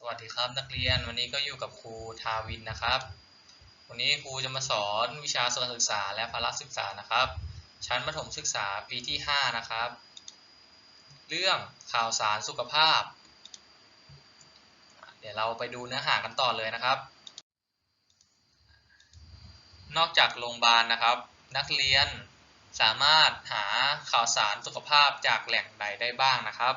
สวัสดีครับนักเรียนวันนี้ก็อยู่กับครูทาวินนะครับ วันนี้ครูจะมาสอนวิชาสุขศึกษาและพละศึกษานะครับ ชั้นประถมศึกษาปีที่ 5 นะครับ เรื่องข่าวสารสุขภาพ เดี๋ยวเราไปดูเนื้อหากันต่อเลยนะครับ นอกจากโรงพยาบาลนะครับ นักเรียนสามารถหาข่าวสารสุขภาพจากแหล่งใดได้บ้างนะครับ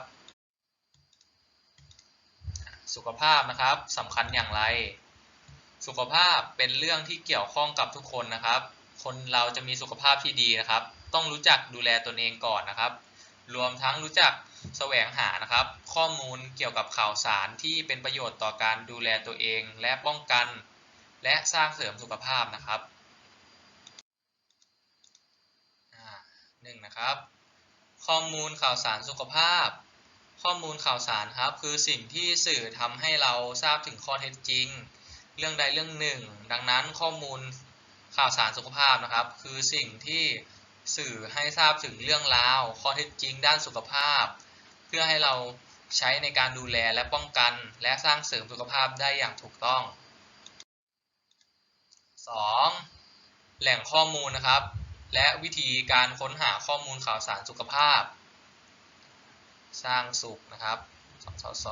สุขภาพนะครับสำคัญอย่างไร สุขภาพเป็นเรื่องที่เกี่ยวข้องกับทุกคนนะครับ คนเราจะมีสุขภาพที่ดีนะครับ ต้องรู้จักดูแลตนเองก่อนนะครับ รวมทั้งรู้จักแสวงหานะครับ ข้อมูลเกี่ยวกับข่าวสารที่เป็นประโยชน์ต่อการดูแลตัวเองและป้องกัน และสร้างเสริมสุขภาพนะครับหนึ่งนะครับ ข้อมูลข่าวสารสุขภาพ ข้อมูลข่าวสารครับ คือสิ่งที่สื่อทำให้เราทราบถึงข้อเท็จจริง เรื่องใดเรื่องหนึ่ง ดังนั้นข้อมูลข่าวสารสุขภาพนะครับ คือสิ่งที่สื่อให้ทราบถึงเรื่องราว ข้อเท็จจริง ด้านสุขภาพ เพื่อให้เราใช้ในการดูแลและป้องกัน และสร้างเสริมสุขภาพได้อย่างถูกต้อง 2. แหล่งข้อมูลนะครับ และวิธีการค้นหาข้อมูลข่าวสารสุขภาพ สร้างสุขนะครับสสส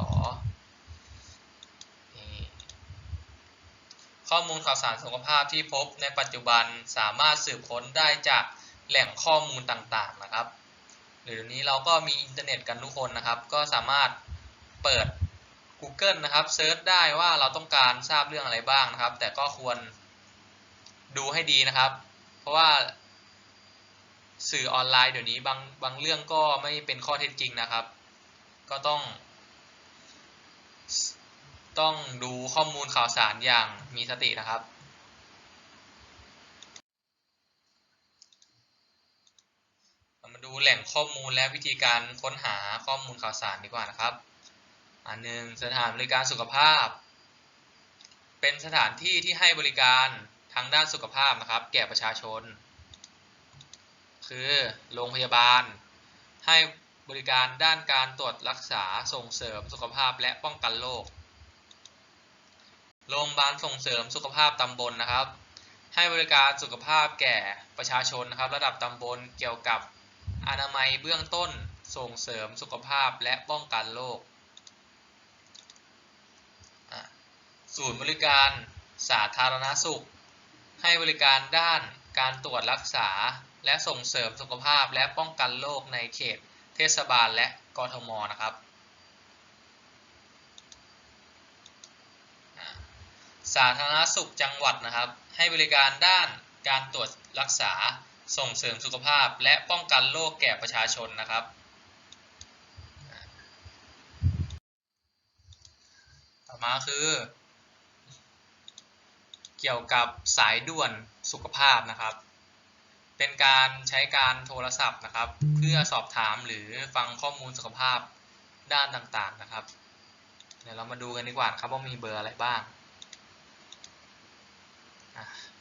ข้อมูลข่าวสารสุขภาพที่พบในปัจจุบันสามารถสืบค้นได้จากแหล่งข้อมูลต่างๆนะครับ หรือนี้เราก็มีอินเทอร์เน็ตกันทุกคนนะครับ ก็สามารถเปิด Google นะครับเซิร์ชได้ว่าเราต้องการทราบเรื่องอะไรบ้างนะครับ แต่ก็ควรดูให้ดีนะครับ เพราะว่า สื่อออนไลน์เดี๋ยวนี้บางบางเรื่องก็ไม่เป็นข้อเท็จจริงนะครับ ก็ต้อง ต้องดูข้อมูลข่าวสารอย่างมีสตินะครับ มาดูแหล่งข้อมูลและวิธีการค้นหาข้อมูลข่าวสารดีกว่านะครับ อันหนึ่งสถานบริการสุขภาพ เป็นสถานที่ที่ให้บริการทางด้านสุขภาพนะครับ แก่ประชาชน คือโรงพยาบาล ให้บริการด้านการตรวจรักษาส่งเสริมสุขภาพและป้องกันโรคโรงพยาบาลส่งเสริมสุขภาพตำบลนะครับ ให้บริการสุขภาพแก่ประชาชนนะครับ ระดับตำบลเกี่ยวกับอนามัยเบื้องต้นส่งเสริมสุขภาพและป้องกันโรคศูนย์บริการสาธารณสุข ให้บริการด้านการตรวจรักษา และส่งเสริมสุขภาพและป้องกันโรคในเขตเทศบาลและกทมนะครับสาธารณสุขจังหวัดนะครับ ให้บริการด้านการตรวจรักษาส่งเสริมสุขภาพและป้องกันโรคแก่ประชาชนนะครับ ต่อมาคือ เกี่ยวกับสายด่วนสุขภาพนะครับ เป็นการใช้การโทรศัพท์นะครับ เพื่อสอบถามหรือฟังข้อมูลสุขภาพด้านต่างๆนะครับ เดี๋ยวเรามาดูกันดีกว่าครับว่ามีเบอร์อะไรบ้าง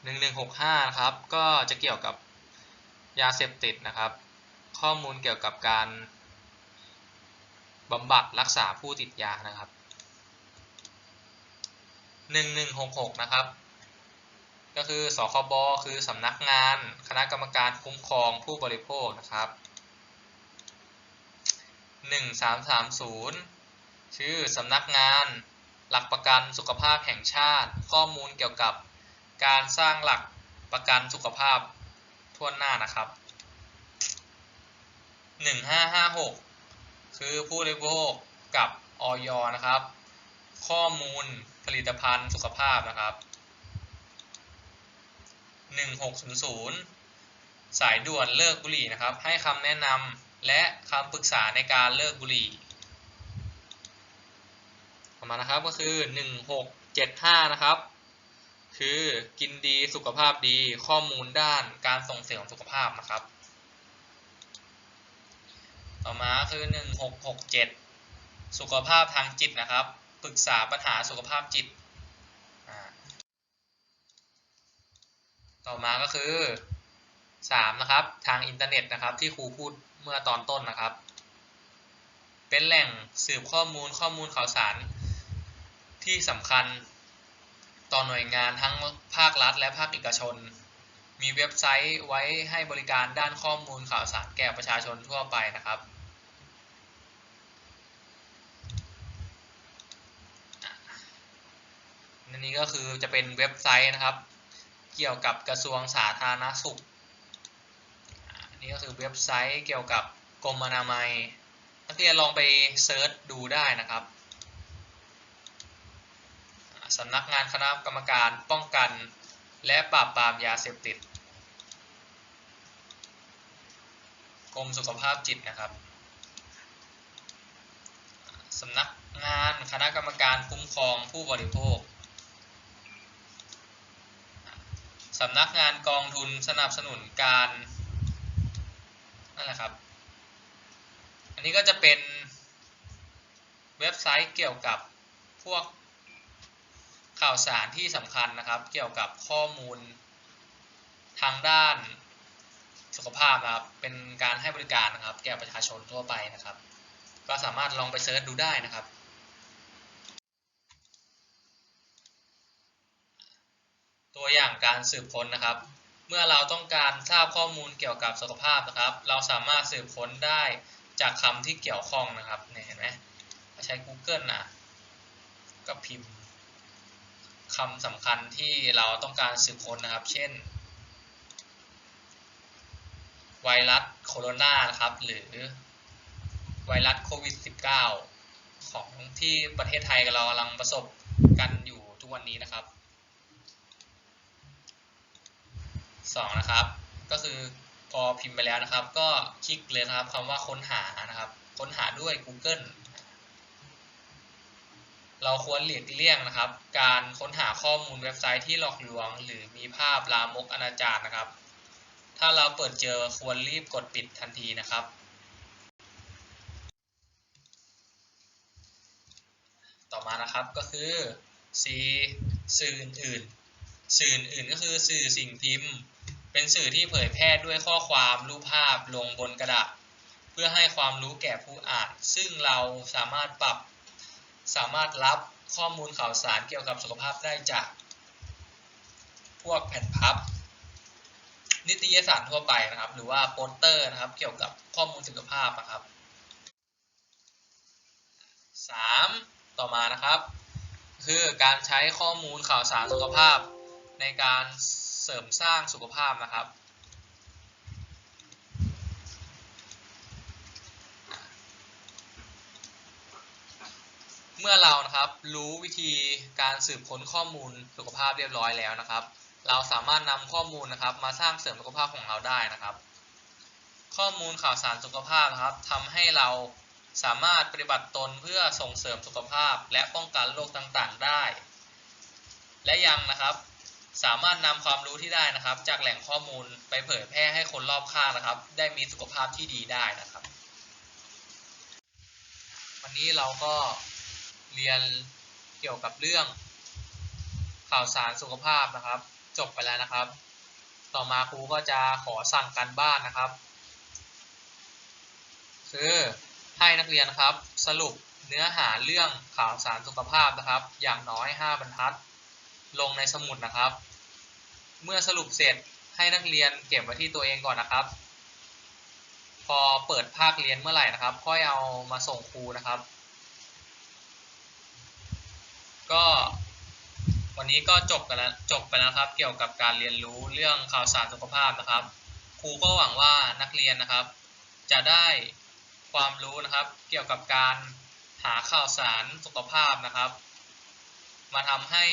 หนึ่งหนึ่งหกห้าครับก็จะเกี่ยวกับยาเสพติดนะครับ ข้อมูลเกี่ยวกับการบำบัดรักษาผู้ติดยานะครับหนึ่งงหกหกนะครับ ก็คือสคบคือสำนักงาน คณะกรรมการคุ้มครองผู้บริโภคนะครับ1330 ชื่อสำนักงาน หลักประกันสุขภาพแห่งชาติ ข้อมูลเกี่ยวกับการสร้างหลักประกันสุขภาพทั่วหน้านะครับ 1556 คือผู้บริโภคกับออยนะครับ ข้อมูลผลิตภัณฑ์สุขภาพนะครับ 1600 สายด่วนเลิกบุหรี่นะครับ ให้คำแนะนำและคำปรึกษาในการเลิกบุหรี่ต่อมานะครับก็คือ 1675 นะครับ คือกินดีสุขภาพดีข้อมูลด้านการส่งเสริมสุขภาพนะครับ ต่อมาคือ 1667 สุขภาพทางจิตนะครับ ปรึกษาปัญหาสุขภาพจิต ต่อมาก็คือ 3 นะครับ ทางอินเทอร์เน็ตนะครับ ที่ครูพูดเมื่อตอนต้นนะครับ เป็นแหล่งสืบข้อมูลข้อมูลข่าวสาร ที่สำคัญต่อหน่วยงานทั้งภาครัฐ และภาคเอกชน มีเว็บไซต์ไว้ให้บริการด้านข้อมูลข่าวสารแก่ประชาชนทั่วไปนะครับนนี้ก็คือจะเป็นเว็บไซต์นะครับ เกี่ยวกับกระทรวงสาธารณสุขนนี้ก็คือเว็บไซต์เกี่ยวกับกรมอนามัยนักเรียนลองไปเซิร์ชดูได้นะครับสำนักงานคณะกรรมการป้องกันและปราบปรามยาเสพติดกรมสุขภาพจิตนะครับสำนักงานคณะกรรมการคุ้มครองผู้บริโภค สำนักงานกองทุนสนับสนุนการนั่นแหละครับ อันนี้ก็จะเป็นเว็บไซต์เกี่ยวกับพวกข่าวสารที่สำคัญนะครับ เกี่ยวกับข้อมูลทางด้านสุขภาพนะครับ เป็นการให้บริการนะครับ แก่ประชาชนทั่วไปนะครับ ก็สามารถลองไปเซิร์ชดูได้นะครับ ตัวอย่างการสืบค้นนะครับ เมื่อเราต้องการทราบข้อมูลเกี่ยวกับสุขภาพนะครับ เราสามารถสืบค้นได้จากคำที่เกี่ยวข้องนะครับเนี่ยเห็นไหมใช้ Google นะก็พิมพ์คำสำคัญที่เราต้องการสืบค้นนะครับ เช่น ไวรัสโคโรนานะครับ หรือไวรัสโควิด -19 ของที่ประเทศไทยเรากำลังประสบกันอยู่ทุกวันนี้นะครับ 2 นะครับ ก็คือพอพิมพ์ไปแล้วนะครับ ก็คลิกเลยนะครับคำว่าค้นหานะครับ ค้นหาด้วย Google เราควรหลีกเลี่ยงนะครับ การค้นหาข้อมูลเว็บไซต์ที่หลอกลวง หรือมีภาพลามกอนาจารนะครับ ถ้าเราเปิดเจอควรรีบกดปิดทันทีนะครับ ต่อมานะครับก็คือ C สื่ออื่น สื่ออื่นก็คือสื่อสิ่งพิมพ์ เป็นสื่อที่เผยแพร่ด้วยข้อความรูปภาพลงบนกระดาษ เพื่อให้ความรู้แก่ผู้อ่าน ซึ่งเราสามารถปรับ สามารถรับข้อมูลข่าวสารเกี่ยวกับสุขภาพได้จาก พวกแผ่นพับ นิตยสารทั่วไปนะครับ หรือว่าโปสเตอร์นะครับ เกี่ยวกับข้อมูลสุขภาพนะครับ 3. ต่อมานะครับ คือการใช้ข้อมูลข่าวสารสุขภาพ ในการเสริมสร้างสุขภาพนะครับ เมื่อเรานะครับรู้วิธีการสืบค้นข้อมูลสุขภาพเรียบร้อยแล้วนะครับ เราสามารถนำข้อมูลนะครับมาสร้างเสริมสุขภาพของเราได้นะครับ ข้อมูลข่าวสารสุขภาพนะครับทำให้เราสามารถปฏิบัติตนเพื่อส่งเสริมสุขภาพและป้องกันโรคต่างๆได้ และยังนะครับ สามารถนำความรู้ที่ได้นะครับ จากแหล่งข้อมูลไปเผยแพร่ให้คนรอบข้างนะครับ ได้มีสุขภาพที่ดีได้นะครับ วันนี้เราก็เรียนเกี่ยวกับเรื่อง ข่าวสารสุขภาพนะครับ จบไปแล้วนะครับ ต่อมาครูก็จะขอสั่งการบ้านนะครับคือให้นักเรียนครับสรุปเนื้อหาเรื่องข่าวสารสุขภาพนะครับ อย่างน้อย 5 บรรทัด ลงในสมุดนะครับ เมื่อสรุปเสร็จให้นักเรียนเก็บไว้ที่ตัวเองก่อนนะครับ พอเปิดภาคเรียนเมื่อไหร่นะครับ ค่อยเอามาส่งครูนะครับ ก็วันนี้ก็จบกันแล้วจบไปแล้วครับ เกี่ยวกับการเรียนรู้เรื่องข่าวสารสุขภาพนะครับ ครูก็หวังว่านักเรียนนะครับ จะได้ความรู้นะครับ เกี่ยวกับการหาข่าวสารสุขภาพนะครับ มาทำให้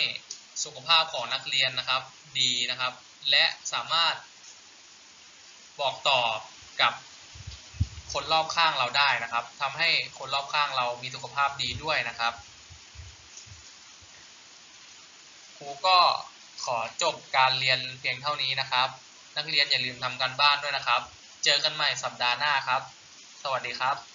สุขภาพของนักเรียนนะครับดีนะครับ และสามารถบอกต่อกับคนรอบข้างเราได้นะครับทำให้คนรอบข้างเรามีสุขภาพดีด้วยนะครับครูก็ขอจบการเรียนเพียงเท่านี้นะครับ นักเรียนอย่าลืมทำการบ้านด้วยนะครับ เจอกันใหม่สัปดาห์หน้าครับ สวัสดีครับ